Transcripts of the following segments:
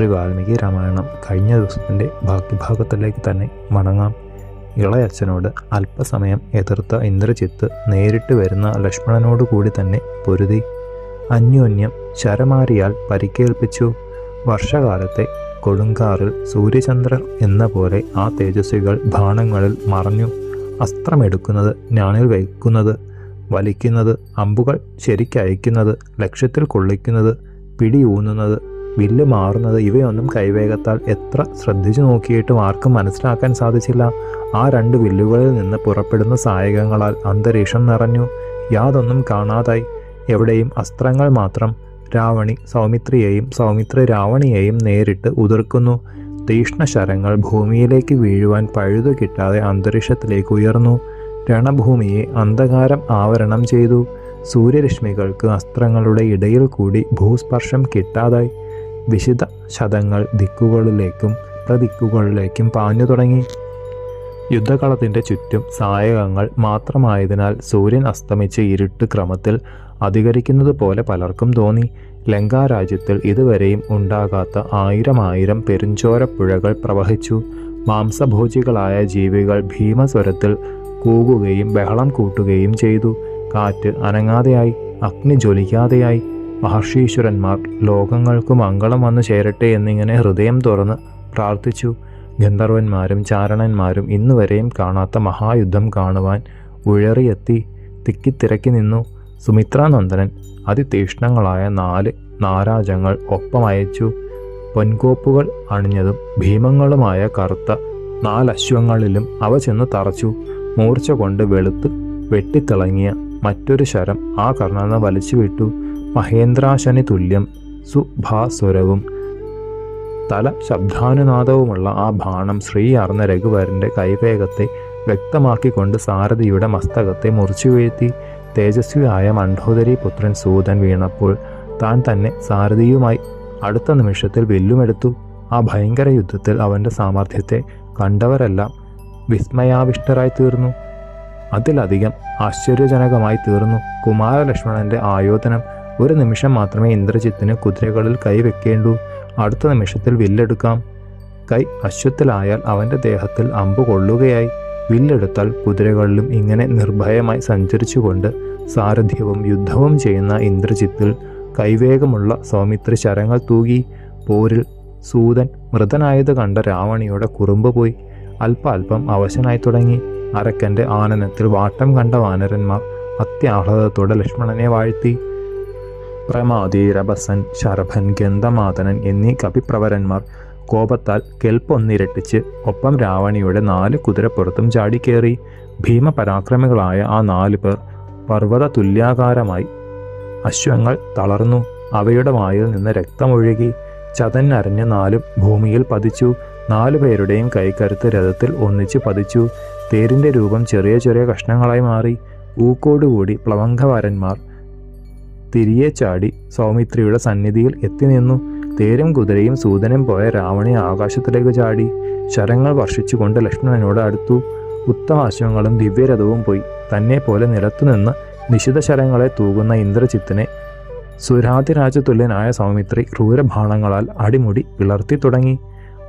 ശ്രീ വാൽമീകി രാമായണം കഴിഞ്ഞ ദിവസത്തിന്റെ ബാക്കി ഭാഗത്തിലേക്ക് തന്നെ മടങ്ങാം. ഇളയച്ഛനോട് അല്പസമയം എതിർത്ത ഇന്ദ്രജിത്ത് നേരിട്ട് വരുന്ന ലക്ഷ്മണനോട് കൂടി തന്നെ പൊരുതി. അന്യോന്യം ശരമാരിയാൽ പരിക്കേൽപ്പിച്ചു. വർഷകാലത്തെ കൊടുങ്കാറിൽ സൂര്യചന്ദ്രൻ എന്ന പോലെ ആ തേജസ്വികൾ ബാണങ്ങളിൽ മറഞ്ഞു. അസ്ത്രമെടുക്കുന്നത് ഞാണിൽ വയ്ക്കുന്നത് വലിക്കുന്നത് അമ്പുകൾ ശരിക്കയക്കുന്നത് ലക്ഷ്യത്തിൽ കൊള്ളിക്കുന്നത് പിടിയൂന്നുന്നത് വില്ല് മാറുന്നത് ഇവയൊന്നും കൈവേഗത്താൽ എത്ര ശ്രദ്ധിച്ചു നോക്കിയിട്ടും ആർക്കും മനസ്സിലാക്കാൻ സാധിച്ചില്ല. ആ രണ്ട് വില്ലുകളിൽ നിന്ന് പുറപ്പെടുന്ന സായകങ്ങളാൽ അന്തരീക്ഷം നിറഞ്ഞു. യാതൊന്നും കാണാതായി. എവിടെയും അസ്ത്രങ്ങൾ മാത്രം രാവണി സൗമിത്രിയെയും സൗമിത്രി രാവണിയെയും നേരിട്ട് ഉതിർക്കുന്നു. തീക്ഷ്ണശരങ്ങൾ ഭൂമിയിലേക്ക് വീഴുവാൻ പഴുതു കിട്ടാതെ അന്തരീക്ഷത്തിലേക്ക് ഉയർന്നു. രണഭൂമിയെ അന്ധകാരം ആവരണം ചെയ്തു. സൂര്യരശ്മികൾക്ക് അസ്ത്രങ്ങളുടെ ഇടയിൽ കൂടി ഭൂസ്പർശം കിട്ടാതായി. വിശുദ്ധ ശതങ്ങൾ ദിക്കുകളിലേക്കും പ്രദിക്കുകളിലേക്കും പാഞ്ഞു തുടങ്ങി. യുദ്ധകളത്തിന്റെ ചുറ്റും സായകങ്ങൾ മാത്രമായതിനാൽ സൂര്യൻ അസ്തമിച്ച് ഇരുട്ട് ക്രമത്തിൽ അധികരിക്കുന്നത് പോലെ പലർക്കും തോന്നി. ലങ്കാരാജ്യത്തിൽ ഇതുവരെയും ഉണ്ടാകാത്ത ആയിരം ആയിരം പെരുഞ്ചോരപ്പുഴകൾ പ്രവഹിച്ചു. മാംസഭോജികളായ ജീവികൾ ഭീമസ്വരത്തിൽ കൂകുകയും ബഹളം കൂട്ടുകയും ചെയ്തു. കാറ്റ് അനങ്ങാതെയായി അഗ്നി ജ്വലിക്കാതെയായി. മഹർഷീശ്വരന്മാർ ലോകങ്ങൾക്ക് മംഗളം വന്നു ചേരട്ടെ എന്നിങ്ങനെ ഹൃദയം തുറന്ന് പ്രാർത്ഥിച്ചു. ഗന്ധർവന്മാരും ചാരണന്മാരും ഇന്നുവരെയും കാണാത്ത മഹായുദ്ധം കാണുവാൻ ഉഴറിയെത്തി തിക്കിത്തിരക്കി നിന്നു. സുമിത്രാനന്ദനൻ അതിതീഷ്ണങ്ങളായ നാല് നാരാജങ്ങൾ ഒപ്പമയച്ചു. പൊൻകോപ്പുകൾ അണിഞ്ഞതും ഭീമങ്ങളുമായ കറുത്ത നാലശ്വങ്ങളിലും അവ ചെന്ന് തറച്ചു. മൂർച്ച കൊണ്ട് വെളുത്ത് വെട്ടിത്തിളങ്ങിയ മറ്റൊരു ശരം ആ കർണന വലിച്ചു വിട്ടു മഹേന്ദ്രാശനി തുല്യം സുഭാസ്വരവും. തല ശബ്ദാനുനാദവുമുള്ള ആ ബാണം ശ്രീയാർന്ന രഘുവരന്റെ കൈവേഗത്തെ വ്യക്തമാക്കിക്കൊണ്ട് സാരഥിയുടെ മസ്തകത്തെ മുറിച്ചു വീഴ്ത്തി തേജസ്വിയായ മണ്ഡോദരി പുത്രൻ സൂതൻ വീണപ്പോൾ താൻ തന്നെ സാരഥിയുമായി അടുത്ത നിമിഷത്തിൽ വില്ലുമെടുത്തു. ആ ഭയങ്കര യുദ്ധത്തിൽ അവന്റെ സാമർഥ്യത്തെ കണ്ടവരെല്ലാം വിസ്മയാവിഷ്ടരായി തീർന്നു. അതിലധികം ആശ്ചര്യജനകമായി തീർന്നു. കുമാരലക്ഷ്മണന്റെ ആയോധനം ഒരു നിമിഷം മാത്രമേ ഇന്ദ്രജിത്തിന് കുതിരകളിൽ കൈവെക്കേണ്ടൂ അടുത്ത നിമിഷത്തിൽ വില്ലെടുക്കാം. കൈ അശ്വത്തിലായാൽ അവന്റെ ദേഹത്തിൽ അമ്പ് കൊള്ളുകയായി. വില്ലെടുത്താൽ കുതിരകളിലും ഇങ്ങനെ നിർഭയമായി സഞ്ചരിച്ചുകൊണ്ട് സാരഥ്യവും യുദ്ധവും ചെയ്യുന്ന ഇന്ദ്രജിത്തിൽ കൈവേഗമുള്ള സൗമിത്രി ശരങ്ങൾ തൂകി. പോരിൽ സൂതൻ മൃതനായത് കണ്ട രാവണിയുടെ കുറുമ്പ് പോയി. അല്പാൽപം അവശനായി തുടങ്ങി. അരക്കന്റെ ആനനത്തിൽ വാട്ടം കണ്ട വാനരന്മാർ അത്യാഹ്ലാദത്തോടെ ലക്ഷ്മണനെ വാഴ്ത്തി. പ്രമാദി രഭസൻ ശരഭൻ ഗന്ധമാതനൻ എന്നീ കപിപ്രവരന്മാർ കോപത്താൽ കെൽപ്പൊന്നിരട്ടിച്ച് ഒപ്പം രാവണിയുടെ നാല് കുതിരപ്പുറത്തും ചാടിക്കേറി. ഭീമപരാക്രമികളായ ആ നാലു പേർ പർവത തുല്യാകാരമായി അശ്വങ്ങൾ തളർന്നു. അവയുടെ വായിൽ നിന്ന് രക്തമൊഴുകി ചതന്നരഞ്ഞ് നാലും ഭൂമിയിൽ പതിച്ചു. നാലു പേരുടെയും കൈക്കരുത്ത് രഥത്തിൽ ഒന്നിച്ച് പതിച്ചു. തേരിന്റെ രൂപം ചെറിയ ചെറിയ കഷ്ണങ്ങളായി മാറി. ഊക്കോടുകൂടി പ്ലവങ്കവരന്മാർ തിരികെ ചാടി സൗമിത്രിയുടെ സന്നിധിയിൽ എത്തി നിന്നു. തേരും കുതിരയും സൂതനും പോയ രാവണി ആകാശത്തിലേക്ക് ചാടി. ശരങ്ങൾ വർഷിച്ചുകൊണ്ട് ലക്ഷ്മണനോട് അടുത്തു. ഉത്തമാശ്വങ്ങളും ദിവ്യരഥവും പോയി. തന്നെ പോലെ നിലത്തുനിന്ന് നിശിത ശരങ്ങളെ തൂകുന്ന ഇന്ദ്രജിത്തിനെ സുരാതിരാജതുല്യനായ സൗമിത്രി ക്രൂരഭാണങ്ങളാൽ അടിമുടി പിളർത്തി തുടങ്ങി.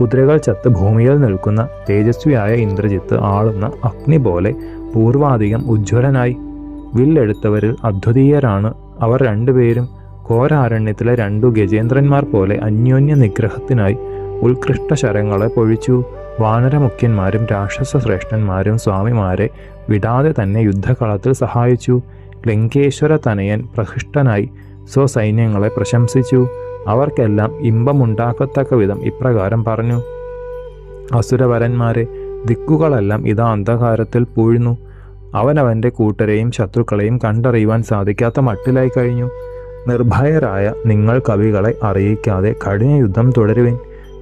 കുതിരകൾ ചത്ത് ഭൂമിയിൽ നിൽക്കുന്ന തേജസ്വിയായ ഇന്ദ്രജിത്ത് ആളുന്ന അഗ്നി പോലെ പൂർവാധികം ഉജ്ജ്വലനായി. വില്ലെടുത്തവരിൽ അദ്വിതീയരാണ് അവർ രണ്ടുപേരും ഘോരാരണ്യത്തിലെ രണ്ടു ഗജേന്ദ്രന്മാർ പോലെ അന്യോന്യ നിഗ്രഹത്തിനായി ഉത്കൃഷ്ട ശരങ്ങളെ പൊഴിച്ചു. വാനരമുഖ്യന്മാരും രാക്ഷസ ശ്രേഷ്ഠന്മാരും സ്വാമിമാരെ വിടാതെ തന്നെ യുദ്ധകളത്തിൽ സഹായിച്ചു. ലങ്കേശ്വര തനയൻ പ്രഹൃഷ്ടനായി സ്വസൈന്യങ്ങളെ പ്രശംസിച്ചു. അവർക്കെല്ലാം ഇമ്പമുണ്ടാക്കത്തക്ക വിധം ഇപ്രകാരം പറഞ്ഞു. അസുരവരന്മാരെ ദിക്കുകളെല്ലാം ഇതാ അന്ധകാരത്തിൽ പൂഴ്ന്നു. അവനവന്റെ കൂട്ടരെയും ശത്രുക്കളെയും കണ്ടറിയുവാൻ സാധിക്കാത്ത മട്ടിലായി കഴിഞ്ഞു. നിർഭയരായ നിങ്ങൾ കവികളെ അറിയിക്കാതെ കഠിന യുദ്ധം തുടരുവിൻ.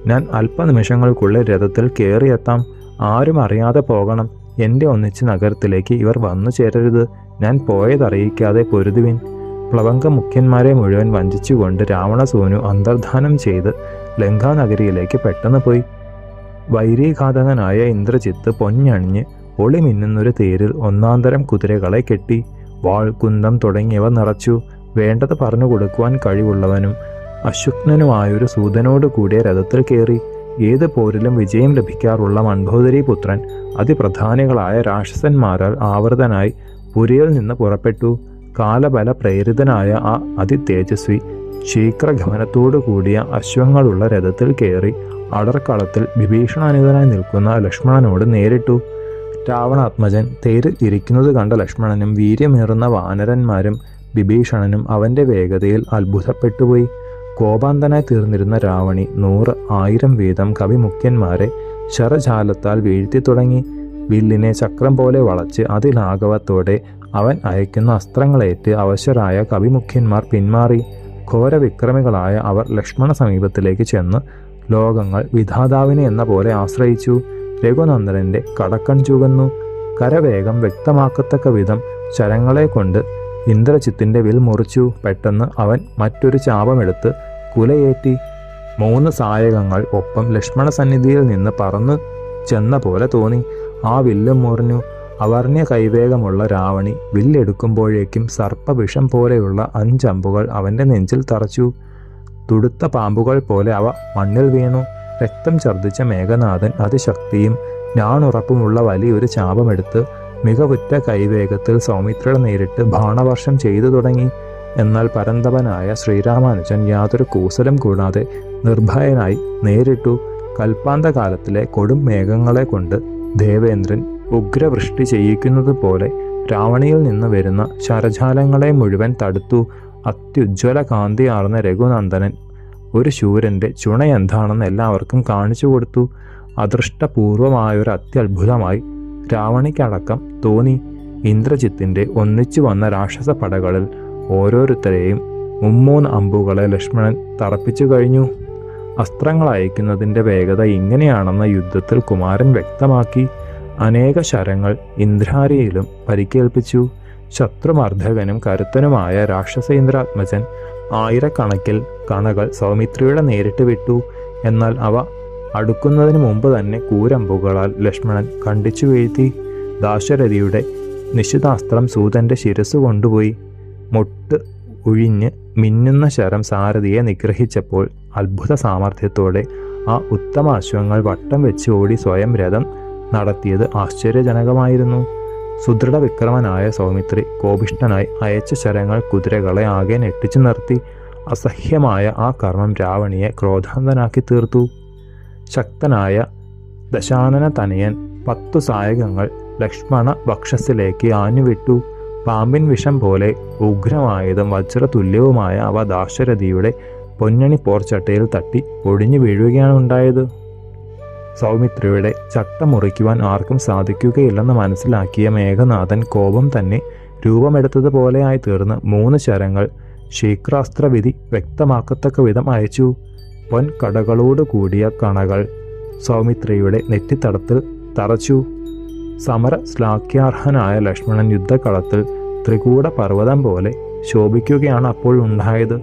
ഞാൻ അല്പനിമിഷങ്ങൾക്കുള്ളിൽ രഥത്തിൽ കയറിയെത്താം ആരും അറിയാതെ പോകണം. എന്റെ ഒന്നിച്ച് നഗരത്തിലേക്ക് ഇവർ വന്നു ചേരരുത്. ഞാൻ പോയതറിയിക്കാതെ പൊരുതുവിൻ. പ്ലവങ്ക മുഖ്യന്മാരെ മുഴുവൻ വഞ്ചിച്ചുകൊണ്ട് രാവണസൂനു അന്തർധാനം ചെയ്ത് ലങ്കാനഗരിയിലേക്ക് പെട്ടെന്ന് പോയി. വൈരീഘാതകനായ ഇന്ദ്രജിത്ത് പൊഞ്ഞണിഞ്ഞ് ഒളിമിന്നുന്നൊരു തേരിൽ ഒന്നാന്തരം കുതിരകളെ കെട്ടി വാൾ കുന്തം തുടങ്ങിയവ നിറച്ചു വേണ്ടത് പറഞ്ഞു കൊടുക്കുവാൻ കഴിവുള്ളവനും അശുക്നനുമായൊരു സൂതനോട് കൂടിയ രഥത്തിൽ കയറി ഏത് പോരിലും വിജയം ലഭിക്കാറുള്ള മൺഭോദരി പുത്രൻ അതിപ്രധാനികളായ രാക്ഷസന്മാരാൽ ആവൃതനായി പുരിയിൽ നിന്ന് പുറപ്പെട്ടു. കാലബല പ്രേരിതനായ ആ അതിതേജസ്വി ശീഘ്രഗമനത്തോടു കൂടിയ അശ്വങ്ങളുള്ള രഥത്തിൽ കയറി അടർക്കളത്തിൽ വിഭീഷണാനുതനായി നിൽക്കുന്ന ലക്ഷ്മണനോട് നേരിട്ടു. രാവണാത്മജൻ തേരിൽ ഇരിക്കുന്നത് കണ്ട ലക്ഷ്മണനും വീര്യമേറുന്ന വാനരന്മാരും വിഭീഷണനും അവന്റെ വേഗതയിൽ അത്ഭുതപ്പെട്ടുപോയി. കോപാന്തനായി തീർന്നിരുന്ന രാവണി നൂറ് ആയിരം വീതം കവിമുഖ്യന്മാരെ ശരജാലത്താൽ വീഴ്ത്തി തുടങ്ങി. വില്ലിനെ ചക്രം പോലെ വളച്ച് അതിലാഘവത്തോടെ അവൻ അയക്കുന്ന അസ്ത്രങ്ങളേറ്റ് അവശരായ കവിമുഖ്യന്മാർ പിന്മാറി. ഘോരവിക്രമികളായ അവർ ലക്ഷ്മണ സമീപത്തിലേക്ക് ചെന്ന് ലോകങ്ങൾ വിധാതാവിനെ എന്ന പോലെ ആശ്രയിച്ചു. രഘുനന്ദനന്റെ കടക്കൺ ചുകന്നു. കരവേഗം വ്യക്തമാക്കത്തക്ക വിധം ശരങ്ങളെ കൊണ്ട് ഇന്ദ്രജിത്തിന്റെ വിൽ മുറിച്ചു. പെട്ടെന്ന് അവൻ മറ്റൊരു ചാപമെടുത്ത് കുലയേറ്റി. മൂന്ന് സായകങ്ങൾ ഒപ്പം ലക്ഷ്മണ സന്നിധിയിൽ നിന്ന് പറന്ന് ചെന്ന പോലെ തോന്നി. ആ വില്ലും മുറിഞ്ഞു. അവർണ്യ കൈവേഗമുള്ള രാവണി വില്ലെടുക്കുമ്പോഴേക്കും സർപ്പവിഷം പോലെയുള്ള അഞ്ചമ്പുകൾ അവന്റെ നെഞ്ചിൽ തറച്ചു. തുടുത്ത പാമ്പുകൾ പോലെ അവ മണ്ണിൽ വീണു. രക്തം ഛർദ്ദിച്ച മേഘനാഥൻ അതിശക്തിയും ഞാനുറപ്പുമുള്ള വലിയൊരു ചാപമെടുത്ത് മികവുറ്റ കൈവേഗത്തിൽ സൗമിത്രയുടെ നേരിട്ട് ബാണവർഷം ചെയ്തു തുടങ്ങി. എന്നാൽ പരന്തപനായ ശ്രീരാമാനുജൻ യാതൊരു കൂസലും കൂടാതെ നിർഭയനായി നേരിട്ടു. കൽപ്പാന്തകാലത്തിലെ കൊടും മേഘങ്ങളെ കൊണ്ട് ദേവേന്ദ്രൻ ഉഗ്രവൃഷ്ടി ചെയ്യിക്കുന്നത് പോലെ രാവണിയിൽ നിന്ന് വരുന്ന ശരജാലങ്ങളെ മുഴുവൻ തടുത്തു. അത്യുജ്വല കാന്തിയാർന്ന രഘുനന്ദനൻ ഒരു ശൂരന്റെ ചുണ എന്താണെന്ന് എല്ലാവർക്കും കാണിച്ചു കൊടുത്തു. അദൃഷ്ടപൂർവമായൊരു അത്യത്ഭുതമായി രാവണിക്കടക്കം തോന്നി. ഇന്ദ്രജിത്തിന്റെ ഒന്നിച്ചു വന്ന രാക്ഷസ പടകളിൽ ഓരോരുത്തരെയും മുമ്മൂന്ന് അമ്പുകളെ ലക്ഷ്മണൻ തറപ്പിച്ചു കഴിഞ്ഞു. അസ്ത്രങ്ങൾ അയക്കുന്നതിന്റെ വേഗത ഇങ്ങനെയാണെന്ന് യുദ്ധത്തിൽ കുമാരൻ വ്യക്തമാക്കി. അനേക ശരങ്ങൾ ഇന്ദ്രാരിയിലും പരിക്കേൽപ്പിച്ചു. ശത്രുമർദ്ധകനും കരുത്തനുമായ രാക്ഷസേന്ദ്രാത്മജൻ ആയിരക്കണക്കിൽ കണകൾ സൗമിത്രിയുടെ നേരിട്ട് വിട്ടു. എന്നാൽ അവ അടുക്കുന്നതിന് മുമ്പ് തന്നെ കൂരമ്പുകളാൽ ലക്ഷ്മണൻ കണ്ടിച്ചു വീഴ്ത്തി ദാശരഥിയുടെ നിശിതാസ്ത്രം സൂതന്റെ ശിരസ് കൊണ്ടുപോയി. മുട്ട് ഒഴിഞ്ഞ് മിന്നുന്ന ശരം സാരഥിയെ നിഗ്രഹിച്ചപ്പോൾ അത്ഭുത സാമർഥ്യത്തോടെ ആ ഉത്തമ അശ്വങ്ങൾ വട്ടം വെച്ച് ഓടി സ്വയം രഥം നടത്തിയത് ആശ്ചര്യജനകമായിരുന്നു. സുദൃഢ വിക്രമനായ സൗമിത്രി കോപിഷ്ഠനായി അയച്ച ശരങ്ങൾ കുതിരകളെ ആകെ ഞെട്ടിച്ചു നിർത്തി. അസഹ്യമായ ആ കർമ്മം രാവണിയെ ക്രോധാന്തനാക്കി തീർത്തു. ശക്തനായ ദശാനന തനയൻ പത്തു സായകങ്ങൾ ലക്ഷ്മണ വക്ഷസിലേക്ക് ആഞ്ഞുവിട്ടു. പാമ്പിൻ വിഷം പോലെ ഉഗ്രമായതും വജ്രതുല്യവുമായ അവ ദാശരഥിയുടെ പൊന്നണി പോർച്ചട്ടയിൽ തട്ടി ഒടിഞ്ഞു വീഴുകയാണ് ഉണ്ടായത്. സൗമിത്രിയുടെ ചട്ട മുറിക്കുവാൻ ആർക്കും സാധിക്കുകയില്ലെന്ന് മനസ്സിലാക്കിയ മേഘനാഥൻ കോപം തന്നെ രൂപമെടുത്തതുപോലെയായി തീർന്ന് മൂന്ന് ശരങ്ങൾ ശീക്രാസ്ത്രവിധി വ്യക്തമാക്കത്തക്ക വിധം അയച്ചു. പൊൻകടകളോട് കൂടിയ കണകൾ സൗമിത്രയുടെ നെറ്റിത്തടത്തിൽ തറച്ചു. സമര ശ്ലാഘ്യാർഹനായ ലക്ഷ്മണൻ യുദ്ധക്കളത്തിൽ ത്രികൂട പർവതം പോലെ ശോഭിക്കുകയാണ് അപ്പോൾ ഉണ്ടായത്.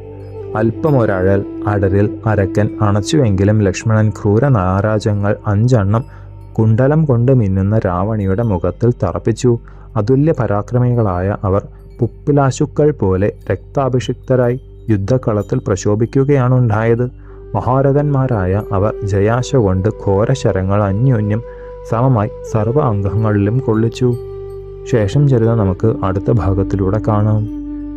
അല്പമൊരഴൽ അടരിൽ അരക്കൻ അണച്ചുവെങ്കിലും ലക്ഷ്മണൻ ക്രൂര നാരാജങ്ങൾ അഞ്ചെണ്ണം കുണ്ടലം കൊണ്ട് മിന്നുന്ന രാവണിയുടെ മുഖത്തിൽ തറപ്പിച്ചു. അതുല്യ പരാക്രമികളായ അവർ പുപ്പിലാശുക്കൾ പോലെ രക്താഭിഷിക്തരായി യുദ്ധക്കളത്തിൽ പ്രശോഭിക്കുകയാണ് മഹാരഥന്മാരായ അവർ ജയാശ കൊണ്ട് ഘോരശരങ്ങൾ അന്യോന്യം സമമായി സർവ അംഗങ്ങളിലും കൊള്ളിച്ചു. ശേഷം ചരിതം നമുക്ക് അടുത്ത ഭാഗത്തിലൂടെ കാണാം.